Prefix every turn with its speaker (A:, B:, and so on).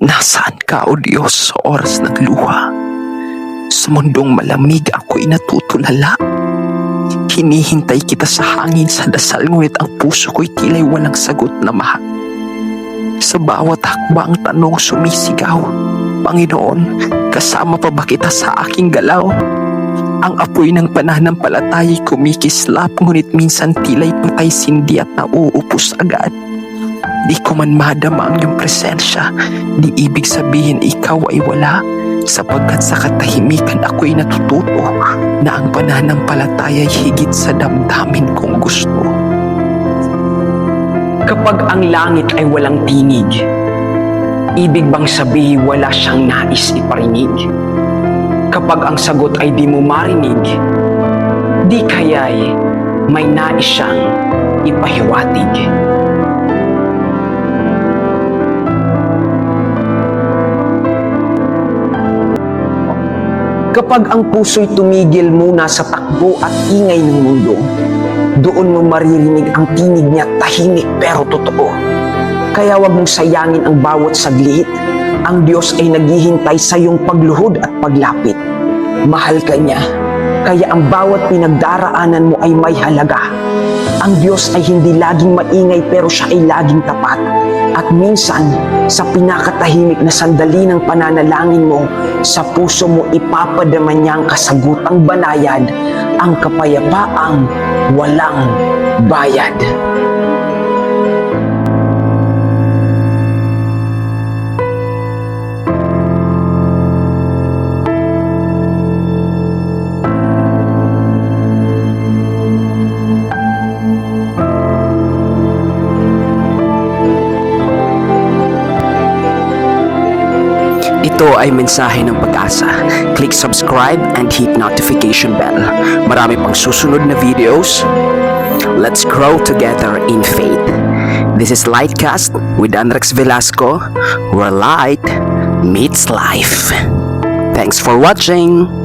A: Nasaan ka, O Diyos, sa oras ng luha? Sa mundong malamig ako'y natutulala. Hinihintay kita sa hangin sa dasal, ngunit ang puso ko'y tila'y walang sagot na mahal. Sa bawat hakbang tanong sumisigaw, Panginoon, kasama pa ba kita sa aking galaw? Ang apoy ng pananampalataya'y kumikislap, ngunit minsan tila'y patay sindi at nauupos agad. Di ko man madama ang iyong presensya, di ibig sabihin ikaw ay wala, sapagkat sa katahimikan ako'y natututo na ang pananampalataya'y higit sa damdamin kong gusto.
B: Kapag ang langit ay walang tinig, ibig bang sabihin wala siyang nais iparinig? Kapag ang sagot ay di mo marinig, di kaya'y may nais siyang ipahiwatig. Kapag ang puso'y tumigil muna sa takbo at ingay ng mundo, doon mo maririnig ang tinig niya tahimik pero totoo. Kaya wag mong sayangin ang bawat saglit. Ang Diyos ay naghihintay sa iyong pagluhod at paglapit. Mahal ka niya. Kaya ang bawat pinagdaraanan mo ay may halaga. Ang Diyos ay hindi laging maingay pero siya ay laging tapat. At minsan, sa pinakatahimik na sandali ng pananalangin mo, sa puso mo ipapadama niya ang kasagutang banayad, ang kapayapaang walang bayad.
C: Ito ay mensahe ng pag-asa. Click subscribe and hit notification bell. Marami pang susunod na videos. Let's grow together in faith. This is Lightcast with Andrex Velasco, where light meets life. Thanks for watching.